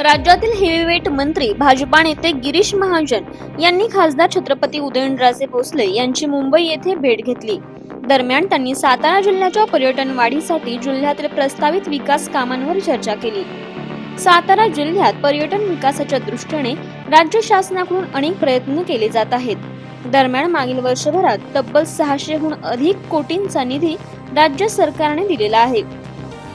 राज्यातील हेवीवेट मंत्री भाजपा नेते गिरीश महाजन यांनी खासदार छत्रपती उदयनराजे भोसले यांची मुंबई येथे भेट घेतली. दरम्यान त्यांनी सातारा जिल्ह्याच्या पर्यटन वाढीसाठी जिल्ह्यातील प्रस्तावित विकास कामांवर चर्चा केली. सातारा जिल्ह्यात पर्यटन विकासाच्या दृष्टीने राज्य शासनाकडून अनेक प्रयत्न केले जात आहेत. दरम्यान मागील वर्षभरात तब्बल सहाशेहून अधिक कोटींचा निधी राज्य सरकारने दिलेला आहे.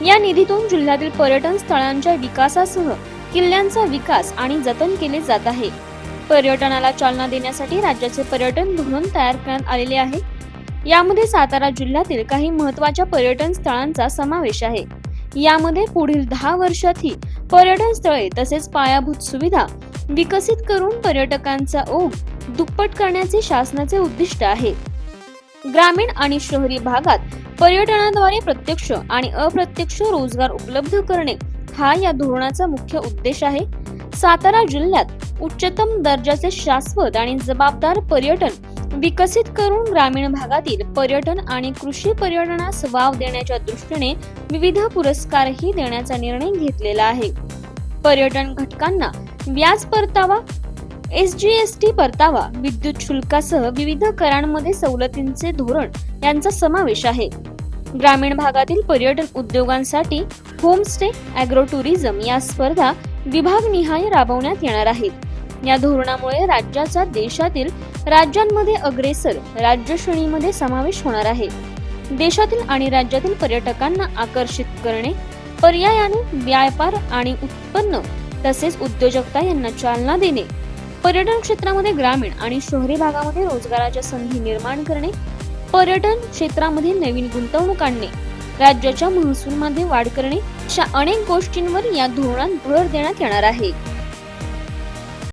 या निधीतून जिल्ह्यातील पर्यटन स्थळांच्या विकासासह किल्ल्यांचा विकास आणि जतन केले जात आहे. पर्यटनाला चालना देण्यासाठी राज्याचे पर्यटन धोरण तयार करण्यात आलेले आहे. यामध्ये सातारा जिल्ह्यातील काही महत्त्वाच्या पर्यटन स्थळांचा समावेश आहे. यामध्ये पुढील दहा वर्षातही पर्यटन स्थळे तसेच पायाभूत सुविधा विकसित करून पर्यटकांचा ओघ दुप्पट करण्याचे शासनाचे उद्दिष्ट आहे. ग्रामीण आणि शहरी भागात पर्यटनाद्वारे प्रत्यक्ष आणि अप्रत्यक्ष रोजगार उपलब्ध करणे हा या धोरणाचा मुख्य उद्देश आहे. सातारा जिल्ह्यात उच्चतम दर्जाचे शाश्वत आणि जबाबदार पर्यटन विकसित करून ग्रामीण भागातील पर्यटन आणि कृषी पर्यटनास वाव देण्याच्या दृष्टीने विविध पुरस्कारही देण्याचा निर्णय घेतलेला आहे. पर्यटन घटकांना व्याज परतावा एस जी एस टी परतावा विद्युत शुल्कासह विविध करांमध्ये सवलतींचे धोरण यांचा समावेश आहे. ग्रामीण भागातील पर्यटन उद्योगांसाठी होमस्टे अॅग्रो टुरिझम या स्पर्धा विभागनिहाय राबवण्यात येणार आहेत. या धोरणामुळे राज्याचा देशातील राज्यांमध्ये अग्रेसर राज्य श्रेणीमध्ये समावेश होणार आहे. देशातील आणि राज्यातील पर्यटकांना आकर्षित करणे पर्यायाने व्यापार आणि उत्पन्न तसेच उद्योजकता यांना चालना देणे पर्यटन क्षेत्रामध्ये ग्रामीण आणि शहरी भागामध्ये रोजगाराच्या संधी निर्माण करणे पर्यटन क्षेत्रामध्ये नवीन गुंतवणूक आणणे राज्याच्या महसूलमध्ये वाढ करणे अशा अनेक गोष्टींवर या धोरणात भर देण्यात येणार आहे.